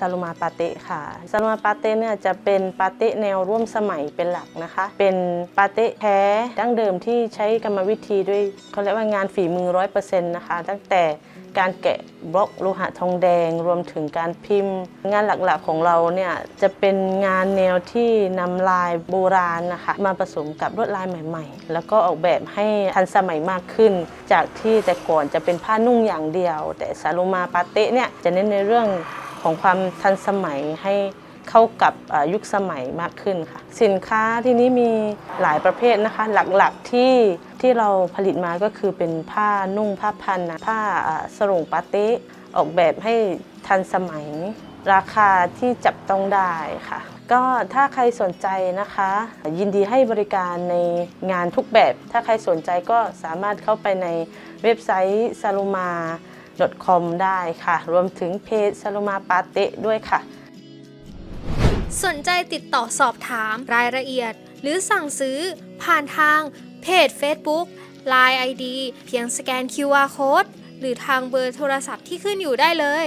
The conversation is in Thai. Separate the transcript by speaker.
Speaker 1: ซาลูมาปาเต้ค่ะซาลูมาปาเต้เนี่ยจะเป็นปาเต้แนวร่วมสมัยเป็นหลักนะคะ เป็นปาเต้แท้ดั้งเดิมที่ใช้กรรมวิธีด้วยเขาเรียกว่างานฝีมือร้อยเปอร์เซ็นต์นะคะ ตั้งแต่การแกะบล็อกโลหะทองแดง รวมถึงการพิมพ์ งานหลักๆของเราเนี่ยจะเป็นงานแนวที่นำลายโบราณนะคะมาผสมกับลวดลายใหม่ ๆ แล้วก็ออกแบบให้ทันสมัยมากขึ้น จากที่แต่ก่อนจะเป็นผ้านุ่งอย่างเดียว แต่ซาลูมาปาเต้เนี่ยจะเน้นในเรื่อง ของความทันสมัยให้เข้ากับยุคสมัยมากขึ้นค่ะ สินค้าที่นี้มีหลายประเภทนะคะ หลักๆที่ที่เราผลิตมาก็คือเป็นผ้านุ่งผ้าพันนะผ้าสรงปาเต้ออกแบบให้ทันสมัย ราคาที่จับต้องได้ค่ะ ก็ถ้าใครสนใจนะคะ ยินดีให้บริการในงานทุกแบบ ถ้าใครสนใจก็สามารถเข้าไปในเว็บไซต์ saluma com ได้ค่ะ รวมถึงเพจ saluma p a t e ด้วยค่ะ
Speaker 2: สนใจติดต่อสอบถามรายละเอียด หรือสั่งซื้อผ่านทางเพจ Facebook Line ID เพียงสแกน QR Code หรือทางเบอร์โทรศัพท์ที่ขึ้นอยู่ได้เลย